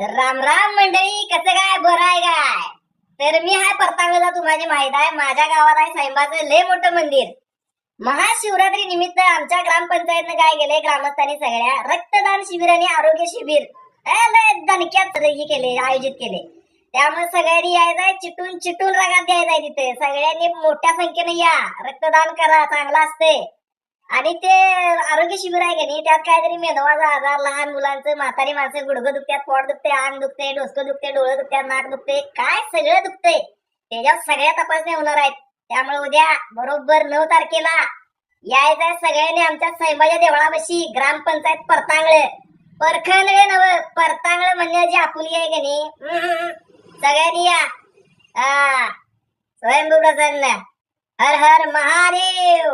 तर राम राम मंडळी कसं काय? बरं आहे काय? तर मी हाय परतांगला तुम्हाला माहीत आहे. माझ्या गावात आहे साईबाचं लय मोठं मंदिर. महाशिवरात्री निमित्त आमच्या ग्रामपंचायतनं काय केलंय? ग्रामस्थांनी सगळ्या रक्तदान शिबिर आणि आरोग्य शिबिर लय दणक्यात हे केले आयोजित केले. त्यामुळे सगळ्यांनी यायचंय चिटून चिटून रगात द्यायचंय तिथे. सगळ्यांनी मोठ्या संख्येने या. रक्तदान करा चांगलं असते आणि ते आरोग्य शिबिर आहे का नाही त्यात काहीतरी मेधवाचा आजार लहान मुलांचं म्हातारी माणसं गुडघं दुखतात पोट दुखते अंग दुखते डोसकं दुखते डोळं दुखतात नाक दुखते काय सगळं दुखते त्याच्यावर सगळ्या तपासण्या होणार आहेत. त्यामुळे उद्या बरोबर नऊ तारखेला यायचं सगळ्यांनी आमच्या साईबाच्या देवळापाशी ग्रामपंचायत परतांगळ. परखंड नव परतांगळ म्हणजे जी आपुली आहे का नाही? सगळ्यांनी या. हा स्वयंभू प्रसन्न हर हर महादेव.